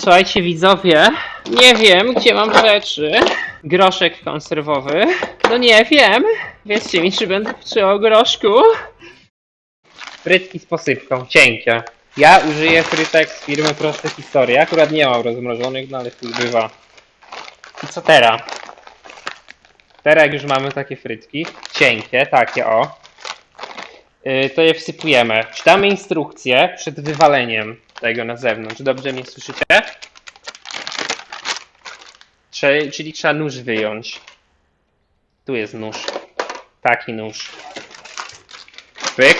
Słuchajcie widzowie, nie wiem gdzie mam rzeczy. Groszek konserwowy. No nie wiem. Wiedzcie mi, czy będę przy o groszku. Frytki z posypką, cienkie. Ja użyję frytek z firmy Proste Historie. Akurat nie mam rozmrożonych, no ale chuj bywa. I co teraz? Teraz jak już mamy takie frytki, cienkie, takie o, yy, to je wsypujemy. Czytamy instrukcję przed wywaleniem tego na zewnątrz. Dobrze mnie słyszycie? Czyli trzeba nóż wyjąć. Tu jest nóż. Taki nóż. Pyk.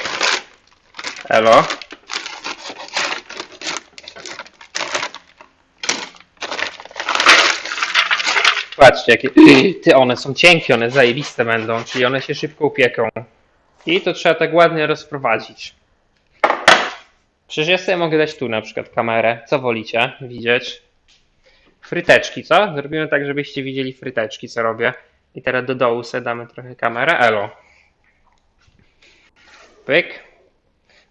Elo. Patrzcie, jakie. Ty, one są cienkie, one zajebiste będą, czyli one się szybko upieką. I to trzeba tak ładnie rozprowadzić. Przecież ja sobie mogę dać tu na przykład kamerę. Co wolicie widzieć? Fryteczki, co? Zrobimy tak, żebyście widzieli fryteczki, co robię. I teraz do dołu sobie damy trochę kamerę. Elo. Pyk.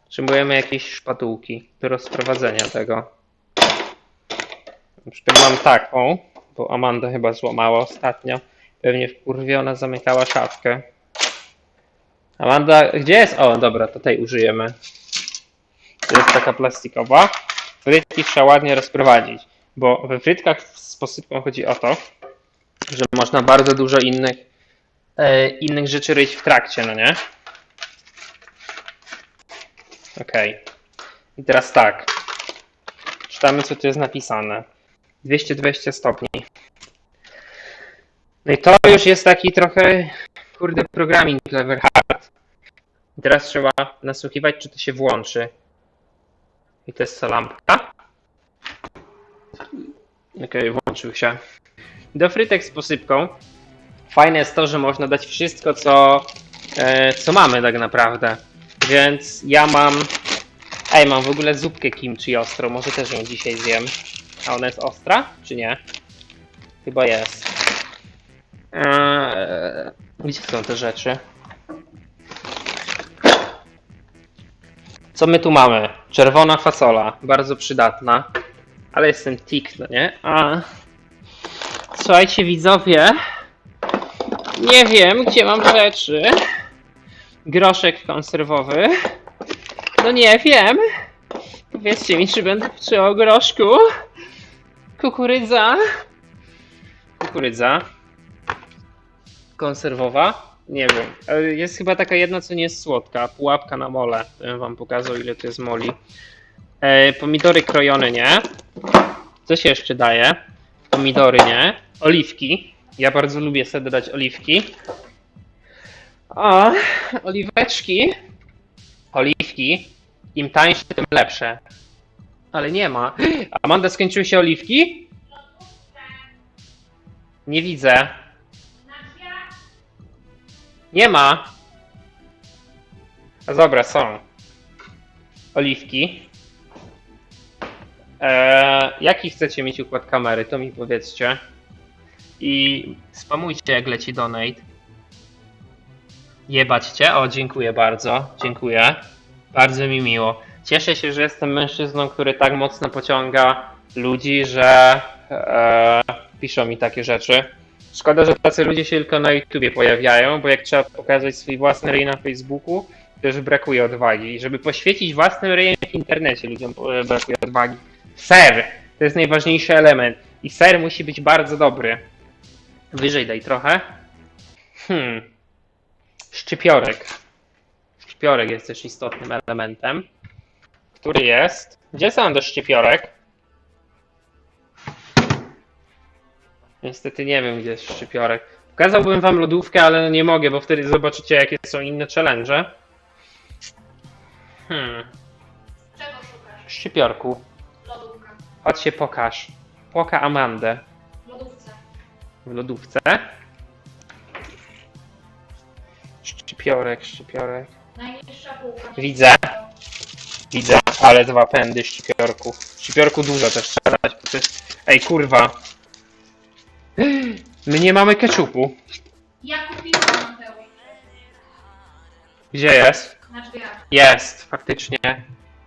Potrzebujemy jakiejś szpatułki do rozprowadzenia tego. Na przykład mam taką, bo Amanda chyba złamała ostatnio. Pewnie w kurwie ona zamykała szafkę. Amanda, gdzie jest? O, dobra, to tej użyjemy. Jest taka plastikowa. Frytki trzeba ładnie rozprowadzić, bo we frytkach z posypką chodzi o to, że można bardzo dużo innych, e, innych rzeczy robić w trakcie, no nie? Okej. I teraz tak. Czytamy, co tu jest napisane. 220 stopni. No i to już jest taki trochę, kurde, programming clever hard. I teraz trzeba nasłuchiwać, czy to się włączy. I to jest ta lampka. Okej, włączył się. Do frytek z posypką. Fajne jest to, że można dać wszystko, co, e, co mamy tak naprawdę. Więc ja mam... Ej, mam w ogóle zupkę kimchi ostrą. Może też ją dzisiaj zjem. A ona jest ostra, czy nie? Chyba jest. Eee, gdzie są te rzeczy? Co my tu mamy? Czerwona fasola, bardzo przydatna. Ale jestem tik, no nie? A... Słuchajcie widzowie, nie wiem gdzie mam rzeczy. Groszek konserwowy. No nie wiem. Powiedzcie mi, czy będę o groszku. Kukurydza. Kukurydza. Konserwowa. Nie wiem. Ale Jest chyba taka jedna, co nie jest słodka. Pułapka na mole. Bym wam pokazał, ile to jest moli. E, pomidory krojone, nie? Co się jeszcze daje? Pomidory, nie? Oliwki. Ja bardzo lubię sobie dodać oliwki. O, oliweczki. Oliwki. Im tańsze, tym lepsze. Ale nie ma. Amanda, skończyły się oliwki? Nie widzę. Nie ma. A dobra, są. Oliwki. Eee, jaki chcecie mieć układ kamery, to mi powiedzcie. I spamujcie jak leci donate. Jebać cię? O, dziękuję bardzo. Dziękuję. Bardzo mi miło. Cieszę się, że jestem mężczyzną, który tak mocno pociąga ludzi, że e, piszą mi takie rzeczy. Szkoda, że tacy ludzie się tylko na YouTubie pojawiają, bo jak trzeba pokazać swój własny ryj na Facebooku, to brakuje odwagi. I żeby poświecić własnym ryjem w internecie, ludziom e, brakuje odwagi. Ser! To jest najważniejszy element. I ser musi być bardzo dobry. Wyżej daj trochę. Hmm. Szczypiorek. Szczypiorek jest też istotnym elementem. Który jest? Gdzie są do szczypiorek? Niestety nie wiem, gdzie jest szczypiorek. Pokazałbym wam lodówkę, ale nie mogę, bo wtedy zobaczycie, jakie są inne challenge. Hmm. Czego szukasz? Szczypiorku. Lodówka. Chodź się pokaż. Poka Amandę W lodówce. w lodówce. Szczypiorek, szczypiorek. Najniższa półka. Widzę. Widzę, ale dwa pędy szczypiorku. Szczypiorku dużo też trzeba dać. Ej, kurwa. My nie mamy keczupu. Ja kupiłam Mateusz. Gdzie jest? Na drzwiach. Jest, faktycznie.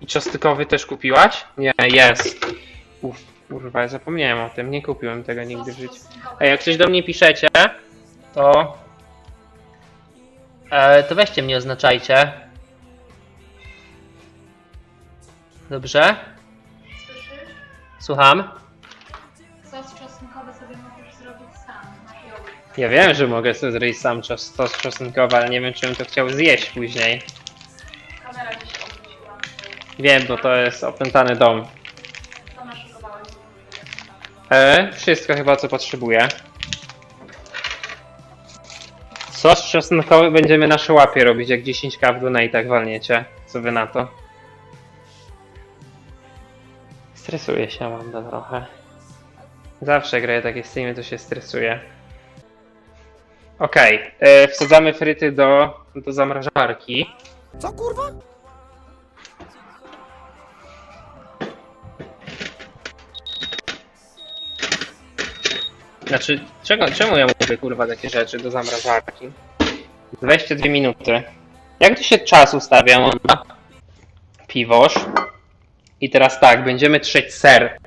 I czosnkowy też kupiłaś? Nie, jest. Uf. kurwa, zapomniałem o tym, nie kupiłem tego nigdy w życiu. A jak coś do mnie piszecie, to... E, to weźcie mnie oznaczajcie. Dobrze? Słyszysz? Słucham? Ja wiem, że mogę sobie zrobić sam czos, sos czosnkowy, ale nie wiem, czy bym to chciał zjeść później. Kamera gdzieś się obróciła. Wiem, bo to jest opętany dom. To naszykowałeś. E, wszystko chyba, co potrzebuję. Sos czosnkowy będziemy na szłapie robić, jak 10k w donate'ach walniecie. Co wy na to? Stresuję się, Amanda, trochę. Zawsze graję takie streamy, to się stresuję. Okej, e, wsadzamy fryty do, do zamrażarki. Co kurwa? Znaczy, czego, czemu ja mówię kurwa takie rzeczy do zamrażarki? 22 minuty. Jak to się czas ustawia? Ona? Piwosz. I teraz tak, będziemy trzeć ser.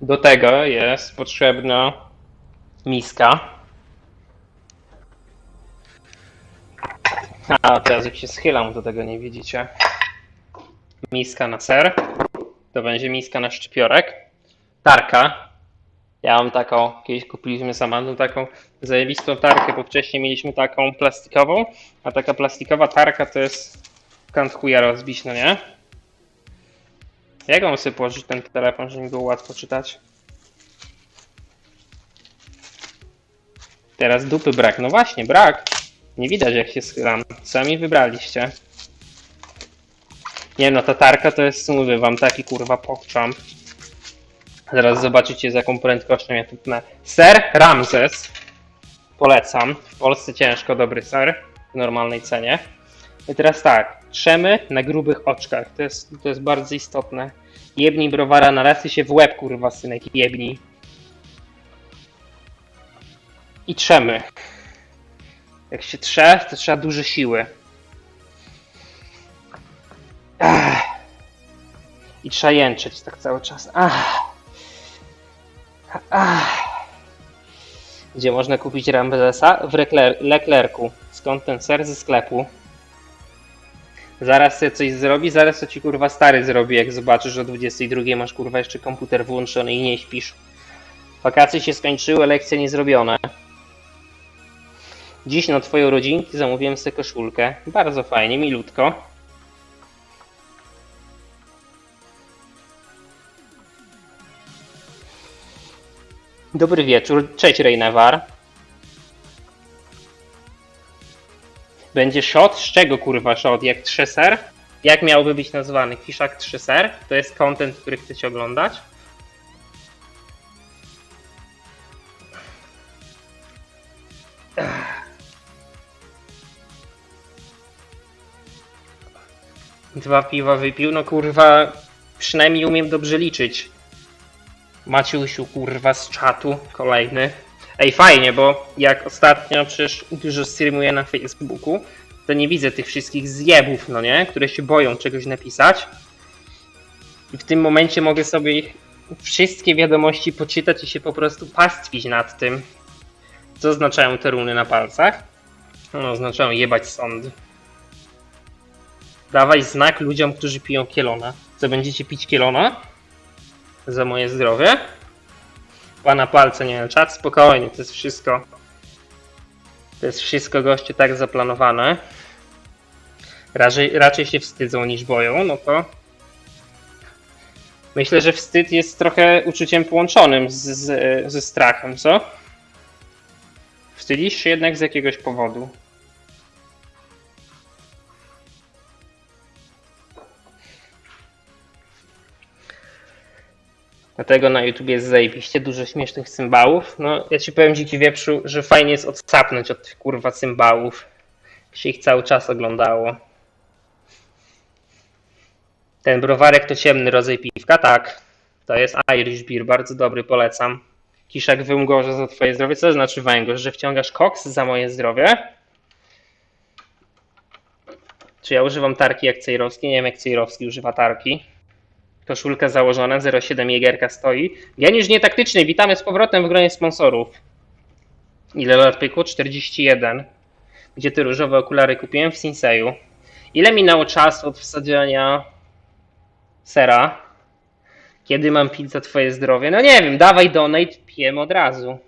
Do tego jest potrzebna miska. A, teraz jak się schylam, to tego nie widzicie. Miska na ser. To będzie miska na szczypiorek. Tarka. Ja mam taką, kiedyś kupiliśmy Amandą taką zajebistą tarkę, bo wcześniej mieliśmy taką plastikową, a taka plastikowa tarka to jest kant chuja rozbić, no nie? Jak mam sobie położyć ten telefon, żeby mi było łatwo czytać? Teraz dupy brak, no właśnie, brak. Nie widać jak się schylam, sami wybraliście. Nie no, ta tarka to jest, mówię wam, taki kurwa pokczam. Zaraz zobaczycie z jaką prędkością ja tu tnę. Ser Ramses. Polecam. W Polsce ciężko dobry ser w normalnej cenie. I teraz tak, trzemy na grubych oczkach. To jest, to jest bardzo istotne. Jebnij browara na się w łeb, kurwa, synek, jebnij. I trzemy. Jak się trze, to trzeba duże siły. Ach. I trzeba jęczeć tak cały czas. Ach. Ach. Gdzie można kupić Ramsesa? W Lecler- Leclercu. Skąd ten ser ze sklepu? Zaraz sobie coś zrobi, zaraz to ci kurwa stary zrobi, jak zobaczysz, że o 22 masz kurwa jeszcze komputer włączony i nie śpisz. Wakacje się skończyły, lekcje nie zrobione. Dziś na twoją rodzinkę zamówiłem sobie koszulkę. Bardzo fajnie, milutko. Dobry wieczór, cześć Rejnewar. Będzie shot? Z czego kurwa shot? Jak 3 ser? Jak miałby być nazwany? Fiszak 3 ser? To jest content, który chcecie oglądać? Dwa piwa wypił? No kurwa, przynajmniej umiem dobrze liczyć. Maciusiu, kurwa, z czatu, kolejny. Ej, fajnie, bo jak ostatnio przecież dużo streamuję na Facebooku, to nie widzę tych wszystkich zjebów, no nie? Które się boją czegoś napisać. I w tym momencie mogę sobie ich wszystkie wiadomości poczytać i się po prostu pastwić nad tym. Co oznaczają te runy na palcach? No, oznaczają jebać sąd. Dawaj znak ludziom, którzy piją kielona. Co, będziecie pić kielona? za moje zdrowie. Pana palce, nie wiem, czat, spokojnie, to jest wszystko. To jest wszystko, goście, tak zaplanowane. Raczej, raczej się wstydzą niż boją, no to. Myślę, że wstyd jest trochę uczuciem połączonym z, z, ze strachem, co? Wstydzisz się jednak z jakiegoś powodu. Dlatego na YouTube jest zajebiście dużo śmiesznych cymbałów. No, ja ci powiem dziki wieprzu, że fajnie jest odsapnąć od tych kurwa cymbałów. Się ich cały czas oglądało. Ten browarek to ciemny rodzaj piwka, tak. To jest Irish Beer, bardzo dobry, polecam. Kiszak węgorze za twoje zdrowie. Co znaczy węgorz? Że wciągasz koks za moje zdrowie? Czy ja używam tarki jak Cejrowski? Nie wiem jak Cejrowski używa tarki. Koszulka założona, 07 Jägerka stoi. Geniusz nietaktyczny, witamy z powrotem w gronie sponsorów. Ile lat pykło? 41. Gdzie te różowe okulary kupiłem? W Sinseju. Ile minęło czasu od wsadzenia sera? Kiedy mam pić za twoje zdrowie? No nie wiem, dawaj donate, pijem od razu.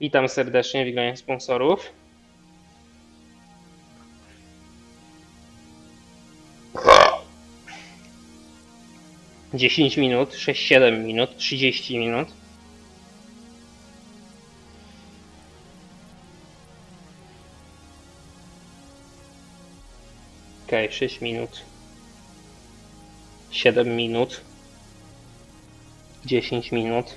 Witam serdecznie w gronie sponsorów. Dziesięć minut, sześć, siedem minut, trzydzieści minut. Okej, 6 minut. 7 minut. 10 minut.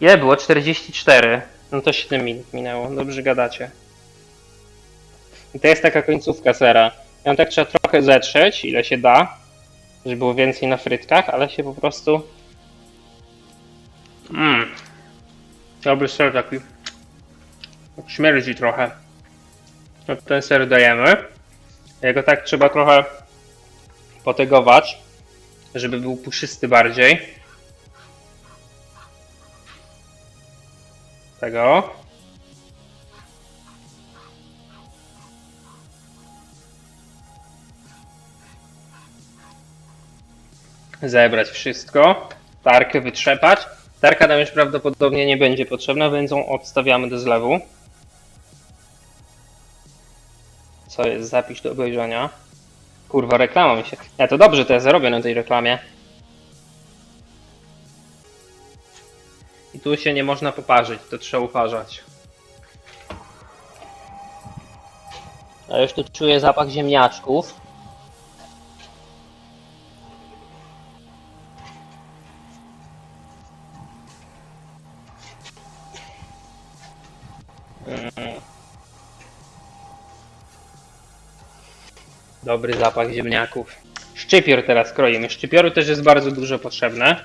Ile było? 44. No to 7 minut minęło. Dobrze gadacie. I to jest taka końcówka sera. Ją tak trzeba trochę zetrzeć, ile się da, żeby było więcej na frytkach, ale się po prostu... Mmm. Dobry ser taki. Śmierdzi trochę. No ten ser dajemy. Jego tak trzeba trochę potegować, żeby był puszysty bardziej. Tego. Zebrać wszystko. Tarkę wytrzepać. Tarka nam już prawdopodobnie nie będzie potrzebna, więc ją odstawiamy do zlewu. Co jest? Zapisz do obejrzenia. Kurwa, reklama mi się. Ja to dobrze, to ja zarobię na tej reklamie. I tu się nie można poparzyć, to trzeba uparzać. A już tu czuję zapach ziemniaczków. Dobry zapach ziemniaków. Szczypior teraz kroimy. Szczypioru też jest bardzo dużo potrzebne.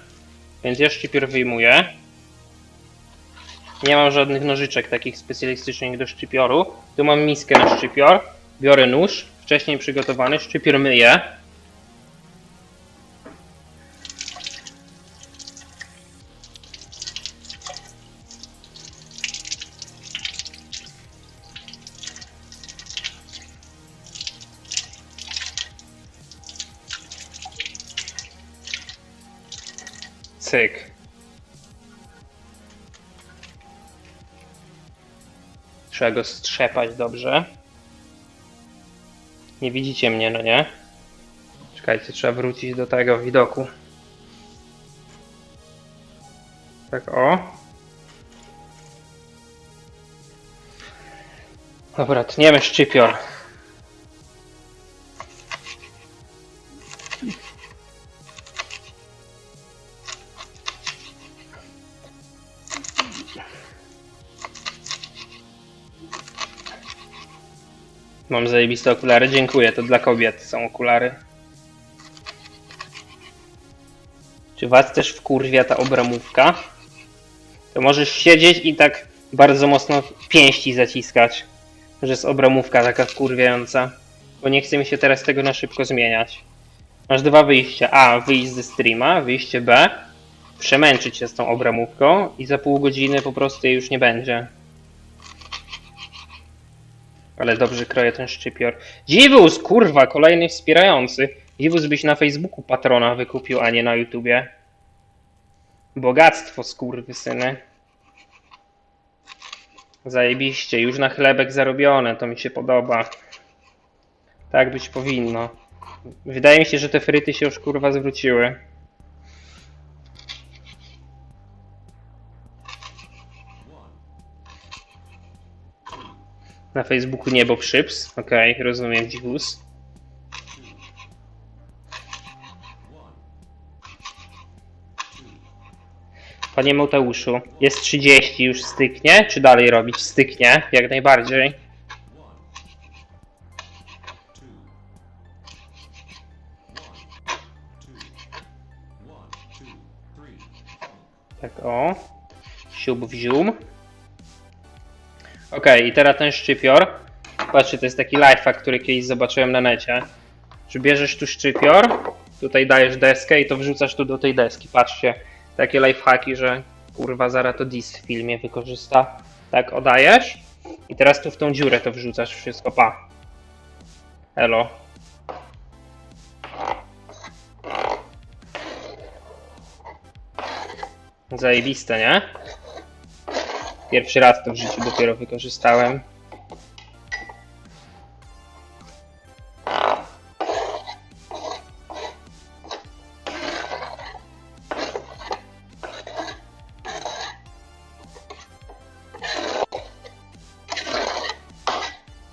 Więc ja szczypior wyjmuję. Nie mam żadnych nożyczek takich specjalistycznych do szczypioru. Tu mam miskę na szczypior. Biorę nóż, wcześniej przygotowany. Szczypior myję. Trzeba go strzepać dobrze. Nie widzicie mnie, no nie? Czekajcie, trzeba wrócić do tego widoku. Tak o. Dobra, tniemy szczypior. Mam zajebiste okulary, dziękuję, to dla kobiet są okulary. Czy was też wkurwia ta obramówka? To możesz siedzieć i tak bardzo mocno pięści zaciskać, że jest obramówka taka wkurwiająca. Bo nie chce mi się teraz tego na szybko zmieniać. Masz dwa wyjścia. A, wyjść ze streama, wyjście B, przemęczyć się z tą obramówką i za pół godziny po prostu jej już nie będzie. Ale dobrze kroję ten szczypior. Dziwus, kurwa, kolejny wspierający. Dziwus byś na Facebooku patrona wykupił, a nie na YouTubie. Bogactwo, skurwysyny. Zajebiście, już na chlebek zarobione, to mi się podoba. Tak być powinno. Wydaje mi się, że te fryty się już kurwa zwróciły. Na Facebooku niebo przyps. Okej, rozumiem dziwus. Panie Mateuszu, jest 30, już styknie? Czy dalej robić? Styknie, jak najbardziej. Tak o. Siub w zium. Okej, i teraz ten szczypior. Patrzcie, to jest taki lifehack, który kiedyś zobaczyłem na necie. że bierzesz tu szczypior, tutaj dajesz deskę i to wrzucasz tu do tej deski. Patrzcie, takie lifehacki, że kurwa zaraz to dis w filmie wykorzysta. Tak, odajesz i teraz tu w tą dziurę to wrzucasz wszystko, pa. Elo. Zajebiste, nie? Pierwszy raz to w życiu dopiero wykorzystałem.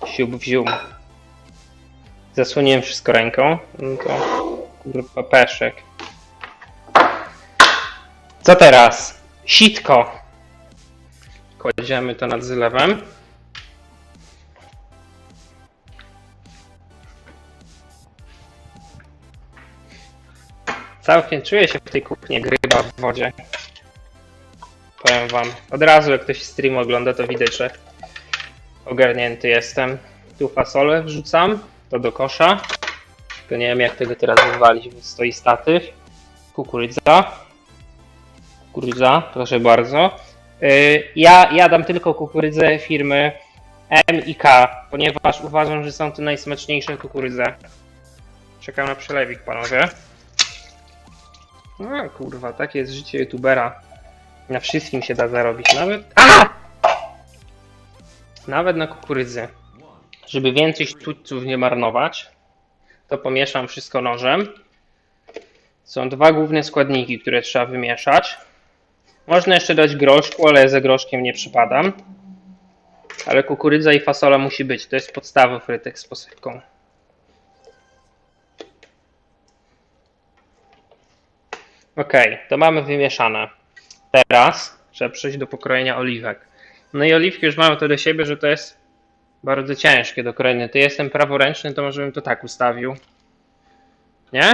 Siub wzium. Zasłoniłem wszystko ręką. No to kurwa peszek. Co teraz? Sitko. Kładziemy to nad zlewem. Całkiem czuję się w tej kuchni jak ryba w wodzie. Powiem wam. Od razu jak ktoś stream ogląda to widać, że ogarnięty jestem. Tu fasolę wrzucam, to do kosza. Tylko nie wiem jak tego teraz wywalić, bo stoi statyw. Kukurydza. Kukurydza, proszę bardzo. Yy, Ja jadam tylko kukurydzę firmy M i K, ponieważ uważam, że są to najsmaczniejsze kukurydze. Czekam na przelewik, panowie. No kurwa, takie jest życie youtubera. Na wszystkim się da zarobić, nawet... A! Nawet na kukurydzy. Żeby więcej sztućców nie marnować, to pomieszam wszystko nożem. Są dwa główne składniki, które trzeba wymieszać. Można jeszcze dać groszku, ale ze groszkiem nie przypadam. Ale kukurydza i fasola musi być. To jest podstawa frytek z posypką. Ok, to mamy wymieszane. Teraz trzeba przejść do pokrojenia oliwek. No i oliwki już mamy to do siebie, że to jest bardzo ciężkie do krojenia. Ty jestem praworęczny, to może bym to tak ustawił. Nie?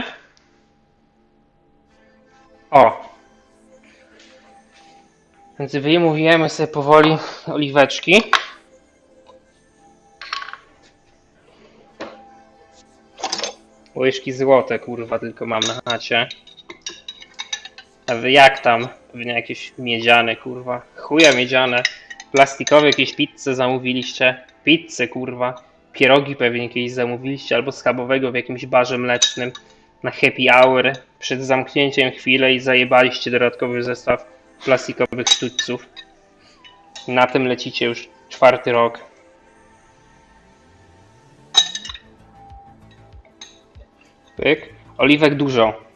O, więc wyjmujemy sobie powoli oliweczki. Łyżki złote, kurwa, tylko mam na chacie. A wy jak tam? Pewnie jakieś miedziane, kurwa. Chuja miedziane. Plastikowe jakieś pizze zamówiliście. Pizze, kurwa. Pierogi pewnie jakieś zamówiliście, albo schabowego w jakimś barze mlecznym na happy hour przed zamknięciem chwilę i zajebaliście dodatkowy zestaw plastikowych sztućców. Na tym lecicie już czwarty rok. Pyk. Oliwek dużo.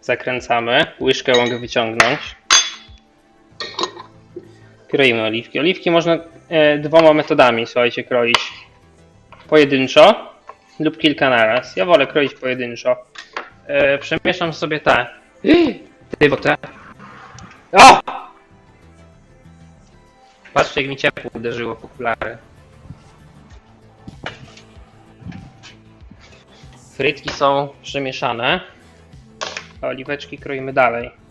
Zakręcamy. Łyżkę mogę wyciągnąć. Kroimy oliwki. Oliwki można e, dwoma metodami, słuchajcie, kroić. Pojedynczo lub kilka naraz. Ja wolę kroić pojedynczo. E, przemieszam sobie te. Ty, bo te. O! Patrzcie, jak mi ciepło uderzyło w. Frytki są przemieszane. Oliweczki kroimy dalej.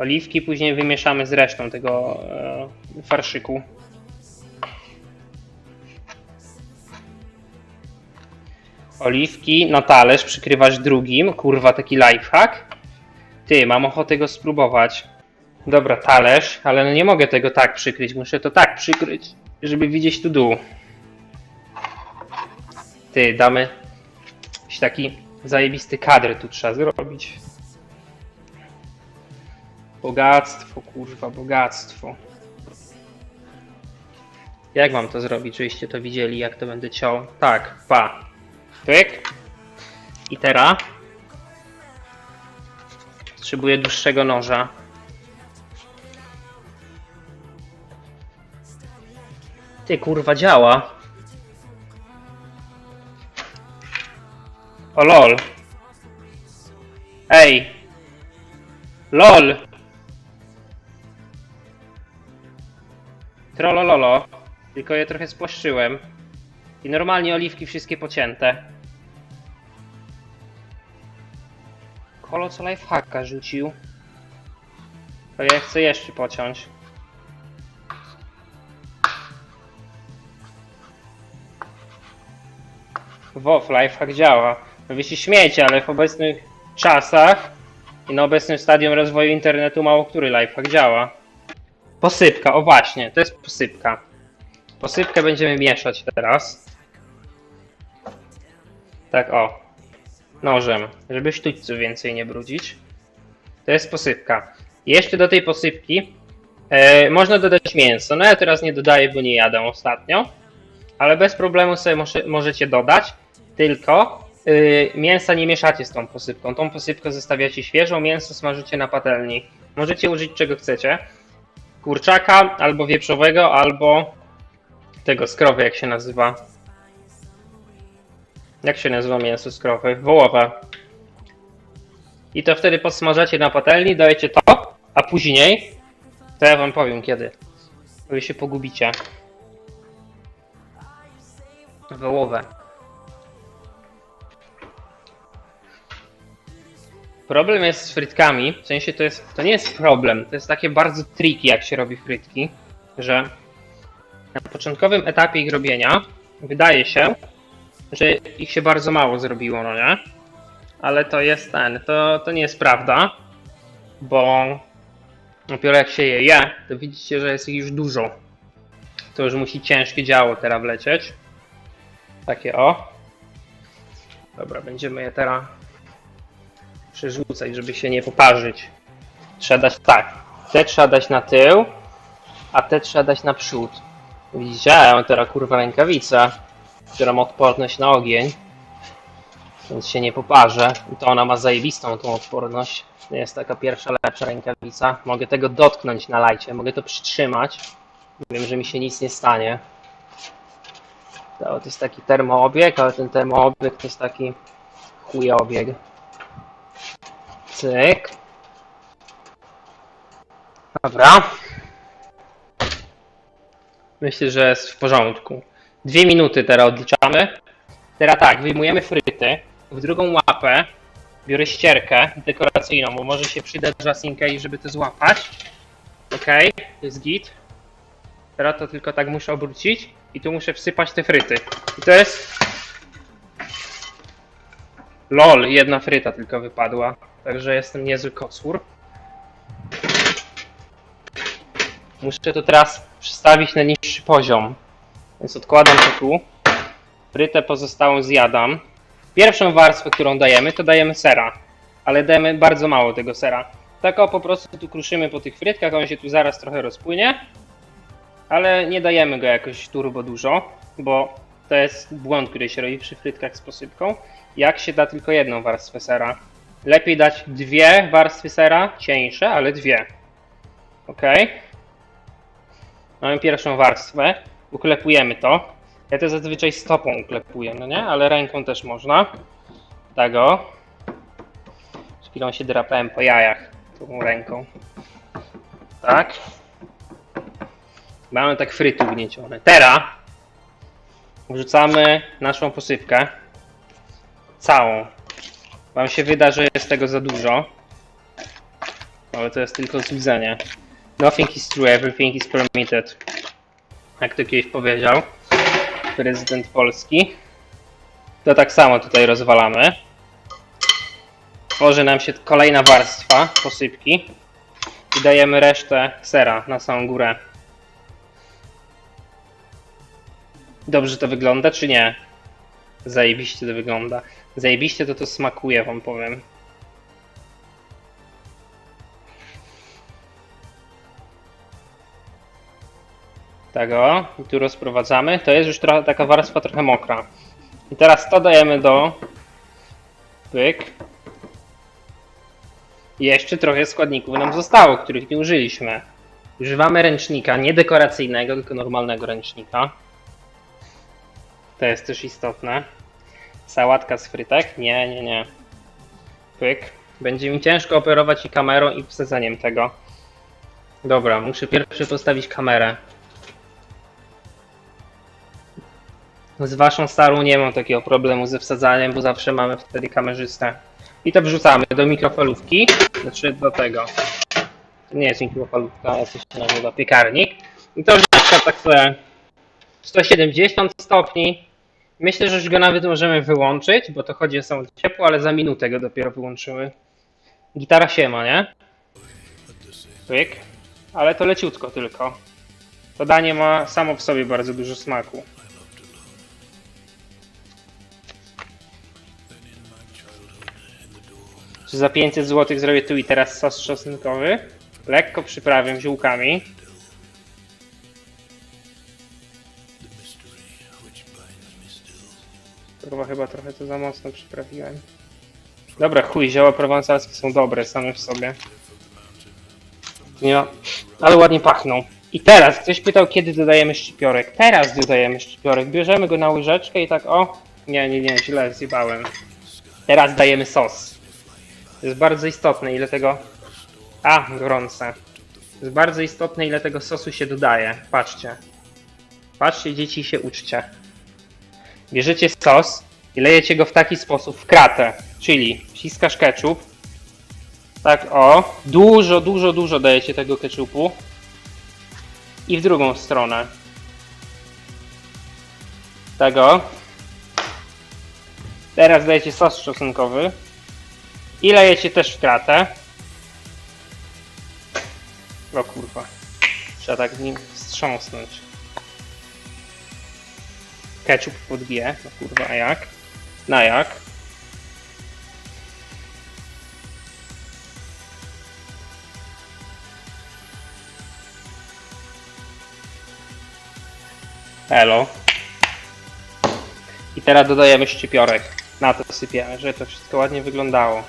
Oliwki później wymieszamy z resztą tego e, farszyku. Oliwki na talerz przykrywasz drugim. Kurwa, taki lifehack. Ty, mam ochotę go spróbować. Dobra, talerz, ale no nie mogę tego tak przykryć. Muszę to tak przykryć, żeby widzieć tu dół. Ty, damy jakiś taki zajebisty kadr tu trzeba zrobić. Bogactwo, kurwa, bogactwo. Jak mam to zrobić, żebyście to widzieli, jak to będę ciął? Tak, pa. Pyk. I teraz potrzebuję dłuższego noża. Ty, kurwa, działa. O lol. Ej. LOL! Trollololo. Tylko je trochę spłaszczyłem. I normalnie oliwki wszystkie pocięte. Kolo co lifehacka rzucił. To ja chcę jeszcze pociąć. WoW lifehack działa. No wy się śmiecie, ale w obecnych czasach i na obecnym stadium rozwoju internetu mało który lifehack działa. Posypka, o właśnie, to jest posypka. Posypkę będziemy mieszać teraz. Tak o. Nożem, żeby sztućców więcej nie brudzić. To jest posypka. Jeszcze do tej posypki e, można dodać mięso. No ja teraz nie dodaję, bo nie jadę ostatnio. Ale bez problemu sobie może, możecie dodać. Tylko y, mięsa nie mieszacie z tą posypką. Tą posypkę zostawiacie świeżą, mięso smażycie na patelni. Możecie użyć czego chcecie. Kurczaka, albo wieprzowego, albo tego skrowy, jak się nazywa. Jak się nazywa mięso skrowy? Wołowe. I to wtedy podsmażacie na patelni, dajecie to, a później, to ja wam powiem kiedy. Wy się pogubicie. Wołowe. Problem jest z frytkami, w sensie to jest, to nie jest problem, to jest takie bardzo tricky jak się robi frytki, że na początkowym etapie ich robienia wydaje się, że ich się bardzo mało zrobiło, no nie? Ale to jest ten, to, to nie jest prawda, bo dopiero jak się je je, to widzicie, że jest ich już dużo. To już musi ciężkie działo teraz wlecieć. Takie o. Dobra, będziemy je teraz przerzucać, żeby się nie poparzyć. Trzeba dać tak. Te trzeba dać na tył, a te trzeba dać na przód. Widzicie? Teraz kurwa rękawicę, która ma odporność na ogień. Więc się nie poparzę. I to ona ma zajebistą tą odporność. To jest taka pierwsza lepsza rękawica. Mogę tego dotknąć na lajcie, mogę to przytrzymać. Wiem, że mi się nic nie stanie. To jest taki termoobieg, ale ten termoobieg to jest taki chujobieg. Cyk. Dobra. Myślę, że jest w porządku. Dwie minuty teraz odliczamy. Teraz tak, wyjmujemy fryty. W drugą łapę biorę ścierkę dekoracyjną, bo może się przydać Jasinka i żeby to złapać. Ok, jest git. Teraz to tylko tak muszę obrócić i tu muszę wsypać te fryty. I to jest... LOL, jedna fryta tylko wypadła. Także jestem niezły kocur. Muszę to teraz przestawić na niższy poziom. Więc odkładam to tu. Frytę pozostałą zjadam. Pierwszą warstwę, którą dajemy, to dajemy sera. Ale dajemy bardzo mało tego sera. Tak o, po prostu tu kruszymy po tych frytkach, on się tu zaraz trochę rozpłynie. Ale nie dajemy go jakoś turbo dużo, bo to jest błąd, który się robi przy frytkach z posypką. Jak się da tylko jedną warstwę sera. Lepiej dać dwie warstwy sera, cieńsze, ale dwie. Ok. Mamy pierwszą warstwę, uklepujemy to. Ja to zazwyczaj stopą uklepuję, no nie? Ale ręką też można. Tak o. Przed chwilą się drapałem po jajach tą ręką. Tak. Mamy tak fryty ugniecione. Teraz wrzucamy naszą posypkę. Całą. Wam się wyda, że jest tego za dużo. Ale to jest tylko złudzenie. Nothing is true, everything is permitted. Jak to kiedyś powiedział prezydent Polski. To tak samo tutaj rozwalamy. Tworzy nam się kolejna warstwa posypki. I dajemy resztę sera na samą górę. Dobrze to wygląda, czy nie? Zajebiście to wygląda. Zajebiście to to smakuje, wam powiem. Tak o, i tu rozprowadzamy. To jest już trochę, taka warstwa trochę mokra. I teraz to dajemy do... Pyk. I jeszcze trochę składników nam zostało, których nie użyliśmy. Używamy ręcznika, nie dekoracyjnego, tylko normalnego ręcznika. To jest też istotne. Sałatka z frytek? Nie, nie, nie. Pyk. Będzie mi ciężko operować i kamerą i wsadzeniem tego. Dobra, muszę pierwszy postawić kamerę. Z waszą starą nie mam takiego problemu ze wsadzaniem, bo zawsze mamy wtedy kamerzystę. I to wrzucamy do mikrofalówki, znaczy do tego. Nie jest mikrofalówka, jak to się nazywa, piekarnik. I to już tak sobie 170 stopni. Myślę, że już go nawet możemy wyłączyć, bo to chodzi o samo ciepło, ale za minutę go dopiero wyłączymy. Gitara się ma, nie? Pyk. Ale to leciutko tylko. To danie ma samo w sobie bardzo dużo smaku. Czy za 500 zł zrobię tu i teraz sos czosnkowy? Lekko przyprawiam ziółkami. Za mocno przyprawiłem. Dobra, chuj, zioła prowansalskie są dobre same w sobie. Nie ale ładnie pachną. I teraz, ktoś pytał, kiedy dodajemy szczypiorek. Teraz dodajemy szczypiorek. Bierzemy go na łyżeczkę i tak, o. Nie, nie, nie, źle zjebałem. Teraz dajemy sos. To jest bardzo istotne, ile tego... A, gorące. To jest bardzo istotne, ile tego sosu się dodaje. Patrzcie. Patrzcie, dzieci, się uczcie. Bierzecie sos i lejecie go w taki sposób, w kratę. Czyli wciskasz ketchup. Tak, o. Dużo, dużo, dużo dajecie tego ketchupu. I w drugą stronę. Tego. Teraz dajecie sos czosnkowy. I lejecie też w kratę. O kurwa. Trzeba tak nim wstrząsnąć. Ketchup pod. No kurwa, a jak? Na jak? Elo. I teraz dodajemy szczypiorek. Na to sypiemy, żeby to wszystko ładnie wyglądało.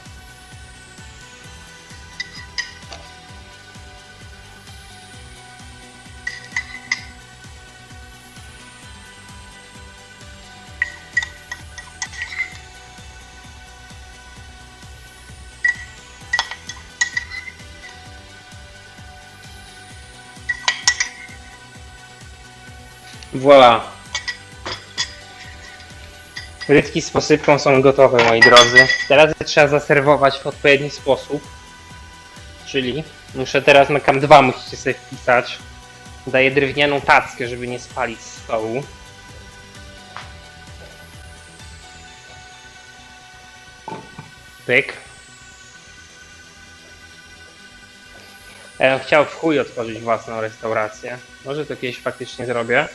Voilà. Rybki z posypką są gotowe, moi drodzy. Teraz trzeba zaserwować w odpowiedni sposób. Czyli muszę teraz na cam 2 musicie sobie wpisać. Daję drewnianą tackę, żeby nie spalić stołu. Pyk. Ja bym chciał w chuj otworzyć własną restaurację. Może to kiedyś faktycznie zrobię.